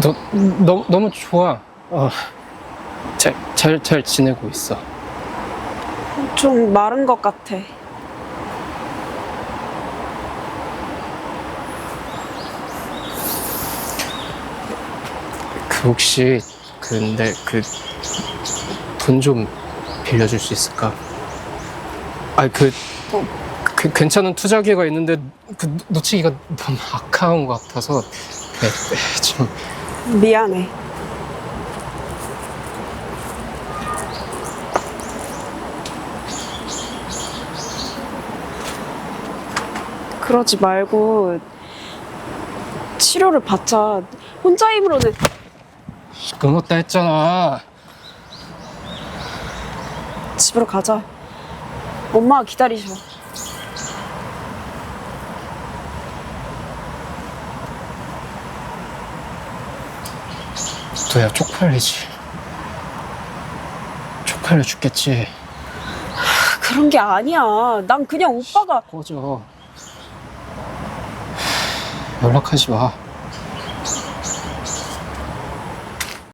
너, 너, 너무 좋아. 어, 잘, 잘, 잘 지내고 있어. 좀 마른 것 같아. 그 혹시 근데 그 돈 좀 빌려줄 수 있을까? 아그 그 괜찮은 투자 기회가 있는데 그 놓치기가 너무 아까운 것 같아서 네, 네, 좀 미안해. 그러지 말고 치료를 받자. 혼자 힘으로는 끊었다 했잖아. 집으로 가자. 엄마가 기다리셔. 너야 쪽팔리지. 쪽팔려 죽겠지. 그런 게 아니야. 난 그냥 오빠가 꺼져. 연락하지 마.